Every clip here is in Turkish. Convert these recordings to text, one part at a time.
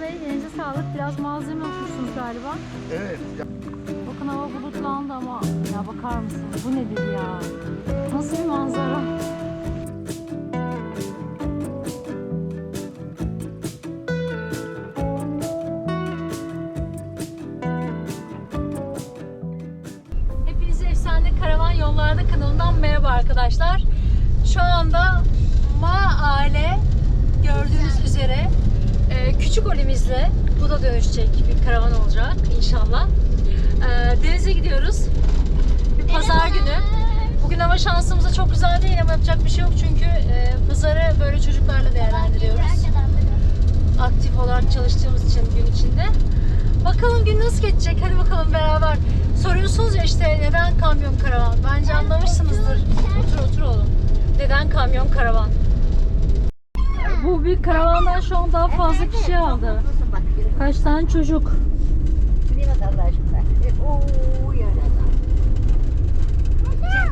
Bey elinize sağlık. Biraz malzeme okursunuz galiba. Evet. Bakın hava bulutlandı ama ya bakar mısınız? Bu nedir ya? Nasıl bir manzara? Hepinize Efsane Karavan Yollarda kanalından merhaba arkadaşlar. Şu anda Maale gördüğünüz üzere küçük olimizle bu da dönüşecek bir karavan olacak inşallah. E, denize gidiyoruz. Bir pazar günü. Bugün hava şansımıza çok güzel değil ama yapacak bir şey yok çünkü e, pazarı böyle çocuklarla değerlendiriyoruz. Aktif olarak çalıştığımız için gün içinde. Bakalım gün nasıl geçecek? Hadi bakalım beraber. Soruyorsunuz ya işte neden kamyon karavan? Bence anlamışsınızdır. Otur otur oğlum. Neden kamyon karavan? Bu bir karavandan şu an daha fazla kişi aldı. Kaç tane çocuk? Buraya bak Allah aşkına. E, Oo öyle adam. Sen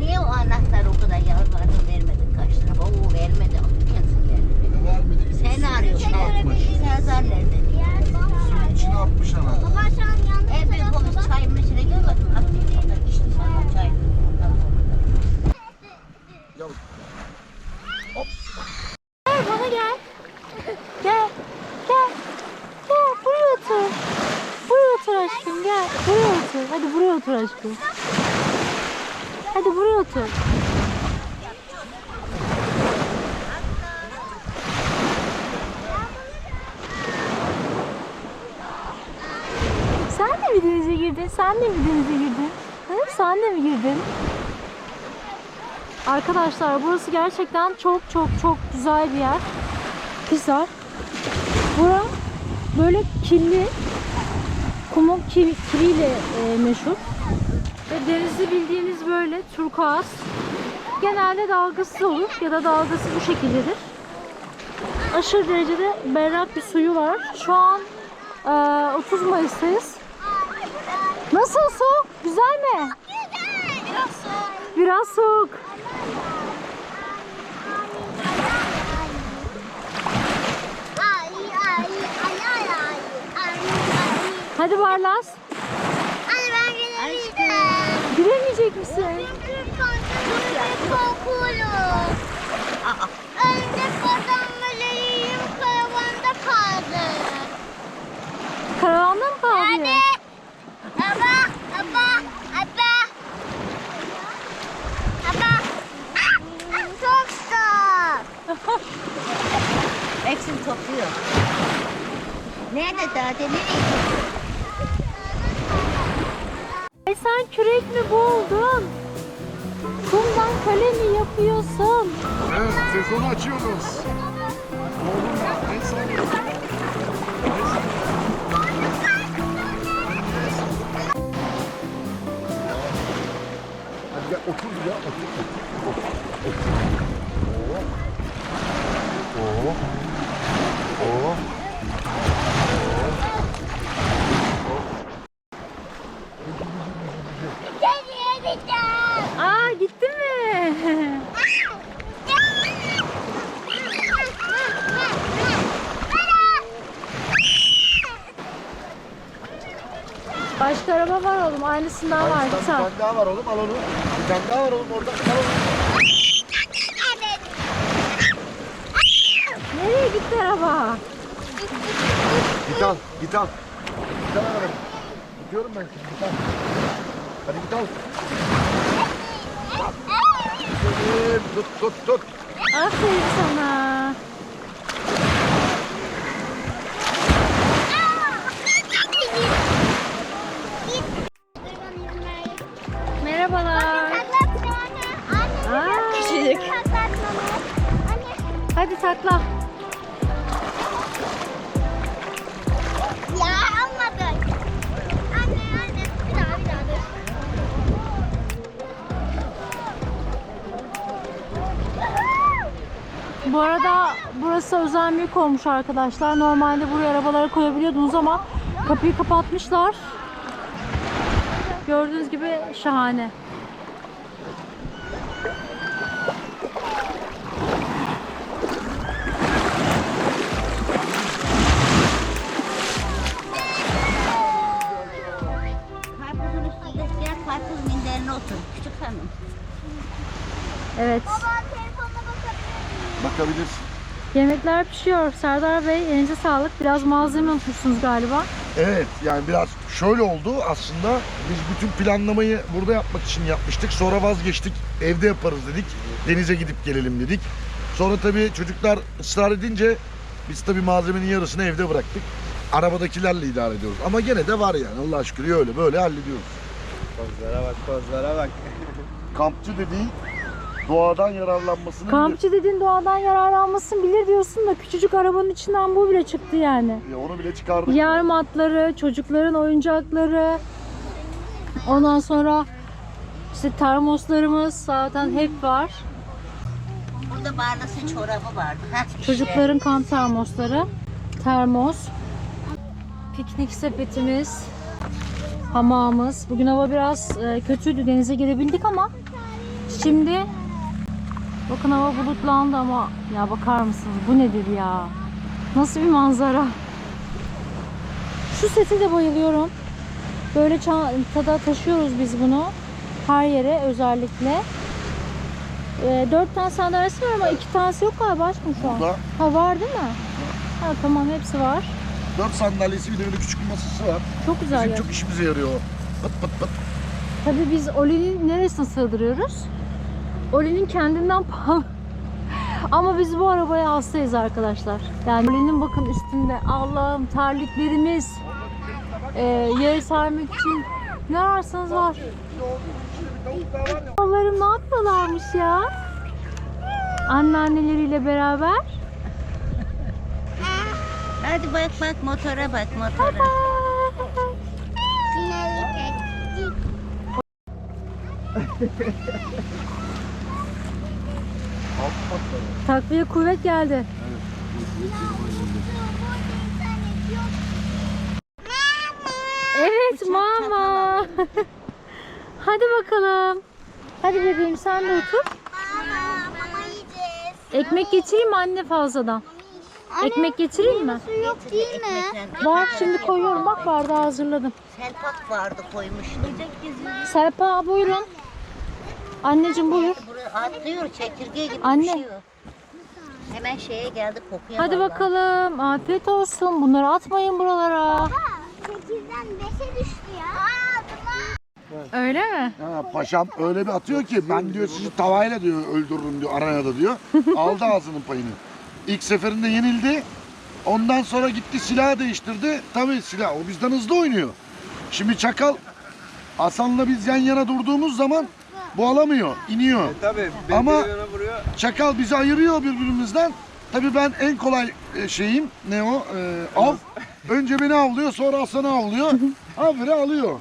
niye o anahtarı o kadar yalvardın vermedin kaç lira? Oo vermedi. Kesin verdi. bana vermedi. Sen arıyorsun. İçine atmış. Serdar nerede? Suyun içine atmış anahtarı. En büyük olmuş çayımın içine gel bakın. Atayım sana. İçti sana çay. Ya, Gel bana gel. Gel. Gel. Gel buraya otur. Buraya otur aşkım gel. Buraya otur. Hadi buraya otur aşkım. Hadi buraya otur. Sen de mi denize girdin? Sen de mi denize girdin? Hı? Sen de mi girdin? Arkadaşlar burası gerçekten çok çok çok güzel bir yer. Güzel. Bura böyle kirli, kumun kir, kiriyle e, meşhur. Ve denizi bildiğiniz böyle turkuaz. Genelde dalgasız olur ya da dalgası bu şekildedir. Aşırı derecede berrak bir suyu var. Şu an e, 30 Mayıs'tayız. Nasıl soğuk? Güzel mi? Biraz soğuk. Hadi Barlas. Giremeyecek misin? Aa. Önce kazanmalarıyım karavanda kaldı. Karavanda mı kaldı? Hadi. Aba, aba, aba. Aba. Ah, Çok soğuk. Hepsini topluyor. Nerede daha nereye gidiyor? Ay sen kürek mi buldun? Kumdan kale mi yapıyorsun? evet, sezonu açıyoruz. Oğlum ya, en sağlıklı. Hadi gel otur ya, otur. Otur. Otur. Oo. Oo. Var. Hayır, Bir bir tane. daha var oğlum, al onu. Bir tane daha var oğlum orada. Al onu. Nereye gitti araba? Git al, git al. Git al arabamı. Gidiyorum ben şimdi, git al. Hadi git al. Tut, tut, tut. Aferin sana. Bu arada burası özel mülk olmuş arkadaşlar. Normalde buraya arabalara koyabiliyordunuz ama kapıyı kapatmışlar. Gördüğünüz gibi şahane. Evet. Baba. Bakabilirsin. Yemekler pişiyor. Serdar Bey elinize sağlık. Biraz malzeme unutmuşsunuz galiba. Evet yani biraz şöyle oldu aslında biz bütün planlamayı burada yapmak için yapmıştık. Sonra vazgeçtik evde yaparız dedik. Denize gidip gelelim dedik. Sonra tabii çocuklar ısrar edince biz tabii malzemenin yarısını evde bıraktık. Arabadakilerle idare ediyoruz. Ama gene de var yani Allah şükür öyle böyle hallediyoruz. Pozlara bak, pozlara bak. Kampçı dediği doğadan yararlanmasını Kampçı dediğin doğadan yararlanmasın bilir diyorsun da küçücük arabanın içinden bu bile çıktı yani. bilir. Ya onu bile çıkardık. Yarım atları, çocukların oyuncakları. Ondan sonra işte termoslarımız zaten hep var. Burada Barlas'ın çorabı vardı. İşte. Çocukların kamp termosları, termos, piknik sepetimiz, hamamımız. Bugün hava biraz e, kötüydü, denize girebildik ama şimdi bakın hava bulutlandı ama ya bakar mısınız bu nedir ya? Nasıl bir manzara? Şu sete de bayılıyorum. Böyle çantada taşıyoruz biz bunu. Her yere özellikle. E, dört tane sandalyesi var ama iki tanesi yok galiba açmış şu an. Burada Ha var değil mi? Ha tamam hepsi var. dört sandalyesi bir de böyle küçük bir masası var. Çok güzel. Bizim yer. çok işimize yarıyor. Pıt pıt pıt. Tabii biz Oli'nin neresine sığdırıyoruz? Oli'nin kendinden pahalı. Ama biz bu arabaya hastayız arkadaşlar. Yani Oli'nin bakın üstünde Allah'ım terliklerimiz, e, yere sermek için ne ararsanız var. Allah'ım ne yapıyorlarmış ya? Anneanneleriyle beraber. Hadi bak bak motora bak motora. Takviye kuvvet geldi. Evet mama. Hadi bakalım. Hadi bebeğim sen de otur. Mama, mama yiyeceğiz. Ekmek getireyim mi anne fazladan? Ekmek getireyim mi? Su yok değil mi? Var şimdi koyuyorum. Bak bardağı hazırladım. Selpak vardı koymuştum. Serpa buyurun. Anneciğim buyur. Buraya atlıyor çekirge gibi Anne. düşüyor. Hemen şeye geldi kokuya Hadi vallahi. bakalım. Afiyet olsun. Bunları atmayın buralara. Sekizden beşe düştü ya. Aa, Öyle mi? Ha, paşam öyle bir atıyor ki ben diyor sizi tavayla diyor öldürürüm diyor arenada diyor. Aldı ağzının payını. İlk seferinde yenildi. Ondan sonra gitti silah değiştirdi. Tabii silah o bizden hızlı oynuyor. Şimdi Çakal Hasan'la biz yan yana durduğumuz zaman bu alamıyor, iniyor. E tabi, Ama- vuruyor. Çakal bizi ayırıyor birbirimizden. Tabii ben en kolay e, şeyim ne o e, av. Önce beni avlıyor sonra Hasan'ı avlıyor. Habire alıyor.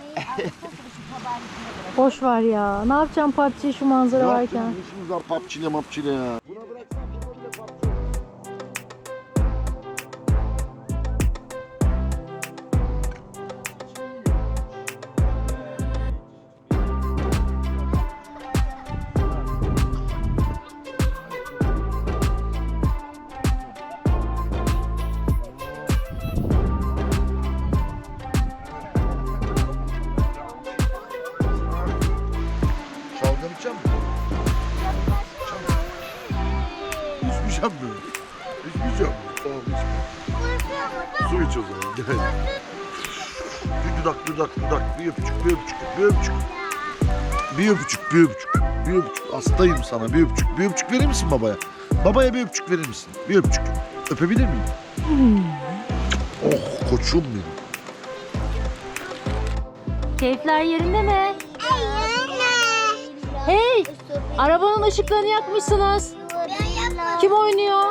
Boş var ya. Ne yapacağım PUBG şu manzara Ne varken? yaptın? İşimiz var mapçile ya. Dudak dudak dudak. Bir öpücük bir öpücük bir öpücük. Bir öpücük bir öpücük. Bir öpücük. Hastayım sana bir öpücük. Bir öpücük verir misin babaya? Babaya bir öpücük verir misin? Bir öpücük. Öpebilir miyim? Oh koçum benim. Keyifler yerinde mi? Hey! Arabanın ışıklarını yakmışsınız. Kim oynuyor?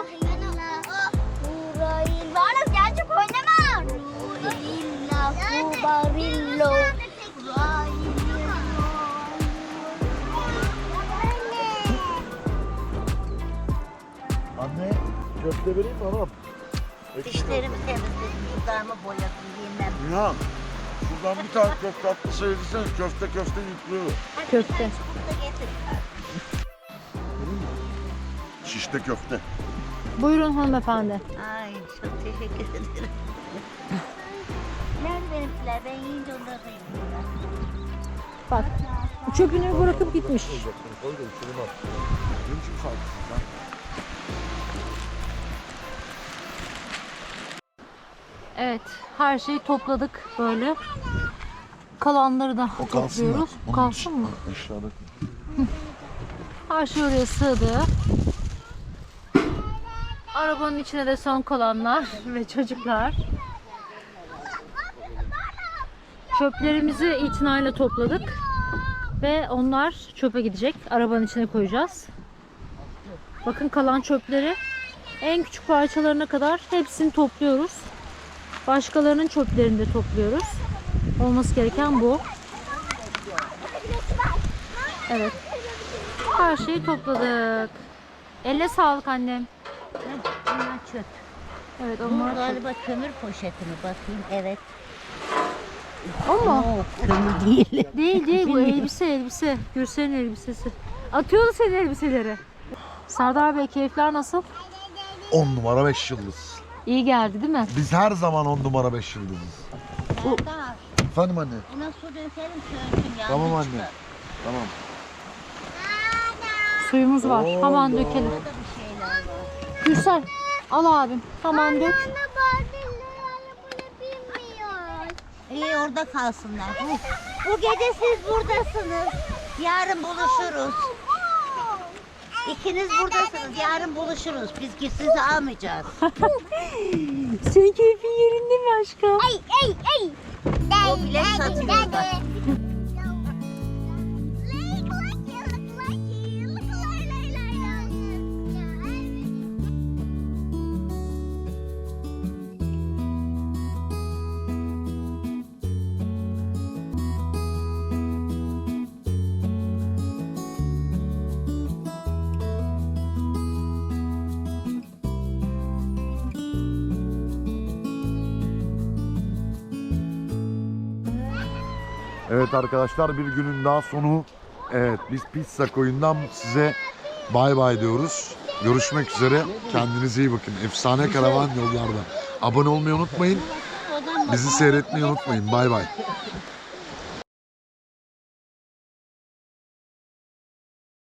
Köfte vereyim mi anam? Dişlerimi temizledim, dudağımı boyadım, yemem. Ya şuradan bir tane köfte atlı söylesene köfte köfte yüklüyor. Köfte. Getir. Şişte köfte. Buyurun hanımefendi. Ay çok teşekkür ederim. Nerede benimkiler? Ben yiyince onları da yiyeyim. Bak Çöpünü bırakıp gitmiş. Oğlum şunu bak. Ne biçim saatsin sen? Evet, her şeyi topladık böyle. Kalanları da O kalsın topluyoruz. Kalsın için- mı? Aşağıda. Her şey oraya sığdı. Arabanın içine de son kalanlar ve çocuklar. Çöplerimizi itinayla topladık. Ve onlar çöpe gidecek. Arabanın içine koyacağız. Bakın kalan çöpleri en küçük parçalarına kadar hepsini topluyoruz. Başkalarının çöplerini de topluyoruz. Olması gereken bu. Evet. Her şeyi topladık. Elle sağlık annem. Bunlar çöp. Evet Bu onlar galiba kömür poşeti mi? Bakayım. Evet. Ama Yok kömür değil. değil değil bu elbise elbise. Gürsel'in elbisesi. Atıyordu senin elbiseleri. Serdar Bey keyifler nasıl? 10 numara 5 yıldız. İyi geldi değil mi? Biz her zaman 10 numara 5 yıldızız. Serdar, Efendim anne. buna su dökelim ya. Tamam anne. Tamam. Suyumuz var. Hemen dökelim. Burada bir şeyler var. Gürsel al abim. Hemen dök. İyi orada kalsınlar. Bu, bu gece siz buradasınız. Yarın buluşuruz. İkiniz buradasınız. Yarın buluşuruz. Biz ki sizi almayacağız. Senin keyfin yerinde mi aşkım? Ey ey ey. O bilet satıyorlar. Evet arkadaşlar bir günün daha sonu. Evet biz Pizza Koyun'dan size bay bay diyoruz. Görüşmek üzere. Kendinize iyi bakın. Efsane karavan yollarda. Abone olmayı unutmayın. Bizi seyretmeyi unutmayın. Bay bay.